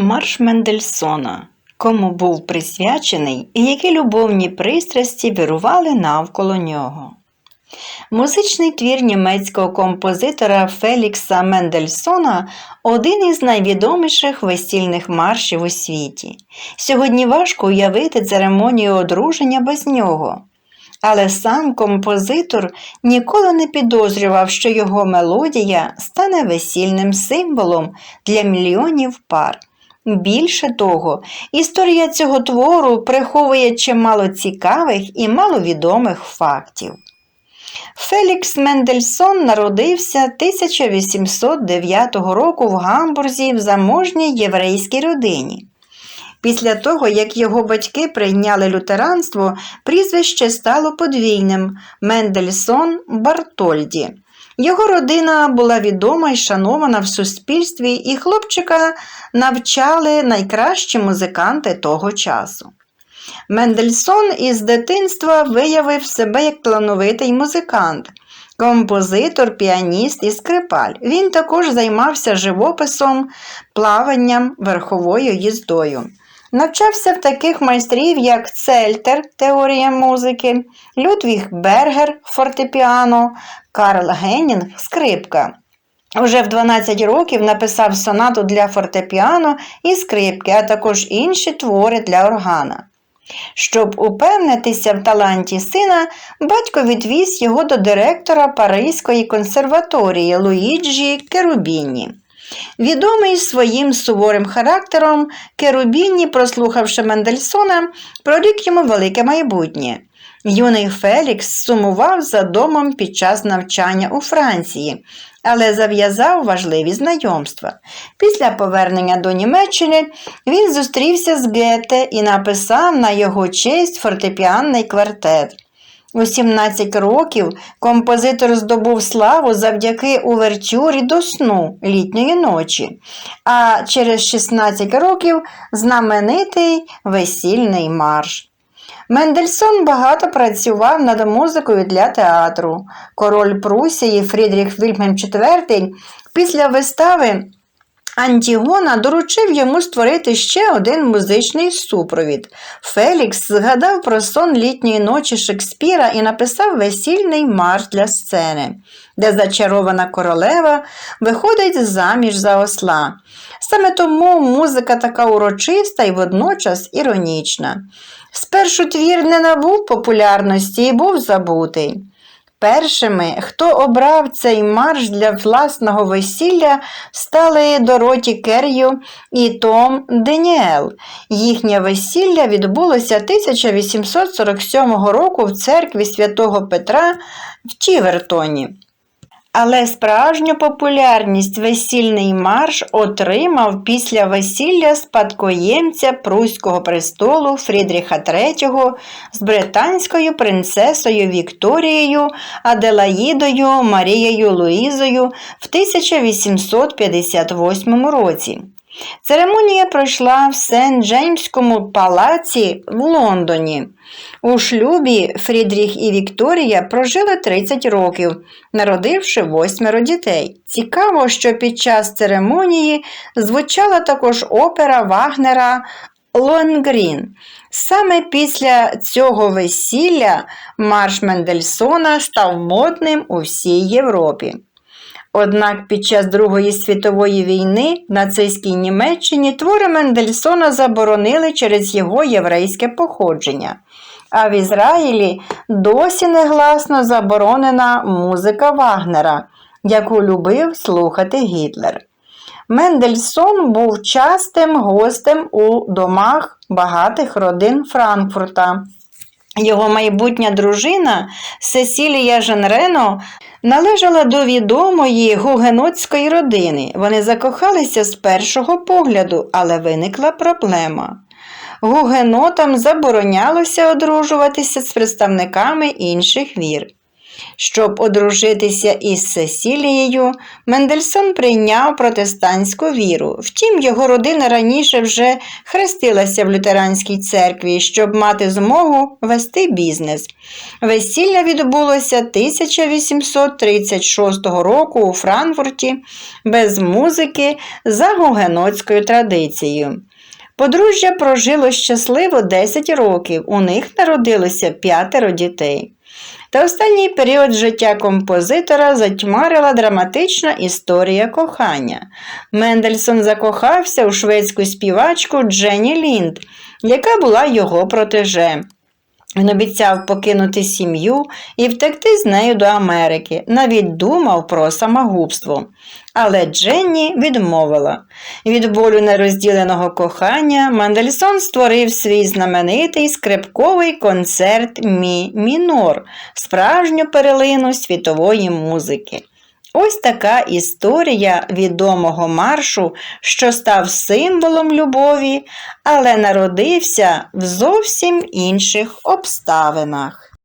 Марш Мендельсона. Кому був присвячений і які любовні пристрасті вирували навколо нього. Музичний твір німецького композитора Фелікса Мендельсона один із найвідоміших весільних маршів у світі. Сьогодні важко уявити церемонію одруження без нього. Але сам композитор ніколи не підозрював, що його мелодія стане весільним символом для мільйонів пар. Більше того, історія цього твору приховує чимало цікавих і маловідомих фактів. Фелікс Мендельсон народився 1809 року в Гамбурзі в заможній єврейській родині. Після того, як його батьки прийняли лютеранство, прізвище стало подвійним Мендельсон Бартольді. Його родина була відома і шанована в суспільстві, і хлопчика навчали найкращі музиканти того часу. Мендельсон із дитинства виявив себе як талановитий музикант, композитор, піаніст і скрипаль. Він також займався живописом, плаванням, верховою їздою. Навчався в таких майстрів, як Цельтер теорія музики, Людвіг Бергер фортепіано, Карл Геннінг скрипка. Уже в 12 років написав сонату для фортепіано і скрипки, а також інші твори для органа. Щоб упевнитися в таланті сина, батько відвіз його до директора Паризької консерваторії Луїджі Керубіні. Відомий своїм суворим характером, Керубіні, прослухавши Мендельсона, прорік йому велике майбутнє. Юний Фелікс сумував за домом під час навчання у Франції, але зав'язав важливі знайомства. Після повернення до Німеччини він зустрівся з Гете і написав на його честь фортепіанний квартет. У 17 років композитор здобув славу завдяки увертюрі до сну літньої ночі, а через 16 років знаменитий весільний марш. Мендельсон багато працював над музикою для театру. Король Прусії Фрідріх Вільгельм IV після вистави Антігона доручив йому створити ще один музичний супровід. Фелікс згадав про сон літньої ночі Шекспіра і написав весільний марш для сцени, де зачарована королева виходить заміж за осла. Саме тому музика така урочиста і водночас іронічна. Спершу твір не набув популярності і був забутий. Першими, хто обрав цей марш для власного весілля, стали Дороті Кер'ю і Том Деніел. Їхнє весілля відбулося 1847 року в церкві святого Петра в Тівертоні. Але справжню популярність весільний марш отримав після весілля спадкоємця Пруського престолу Фрідріха III з британською принцесою Вікторією Аделаїдою Марією Луїзою в 1858 році. Церемонія пройшла в Сент-Джеймському палаці в Лондоні. У шлюбі Фрідріх і Вікторія прожили 30 років, народивши восьмеро дітей. Цікаво, що під час церемонії звучала також опера Вагнера Лоенгрін. Саме після цього весілля марш Мендельсона став модним у всій Європі. Однак під час Другої світової війни в нацистській Німеччині твори Мендельсона заборонили через його єврейське походження, а в Ізраїлі досі негласно заборонена музика Вагнера, яку любив слухати Гітлер. Мендельсон був частим гостем у домах багатих родин Франкфурта. Його майбутня дружина Сесілія Женрено належала до відомої гугенотської родини. Вони закохалися з першого погляду, але виникла проблема. Гугенотам заборонялося одружуватися з представниками інших вір. Щоб одружитися із Сесілією, Мендельсон прийняв протестантську віру. Втім, його родина раніше вже хрестилася в лютеранській церкві, щоб мати змогу вести бізнес. Весілля відбулося 1836 року у Франкфурті без музики за гугенотською традицією. Подружжя прожило щасливо 10 років, у них народилося п'ятеро дітей. Та останній період життя композитора затьмарила драматична історія кохання. Мендельсон закохався у шведську співачку Дженні Лінд, яка була його протеже. Він обіцяв покинути сім'ю і втекти з нею до Америки, навіть думав про самогубство. Але Дженні відмовила. Від болю нерозділеного кохання Мандельсон створив свій знаменитий скрипковий концерт Мі мінор, справжню перелину світової музики. Ось така історія відомого маршу, що став символом любові, але народився в зовсім інших обставинах.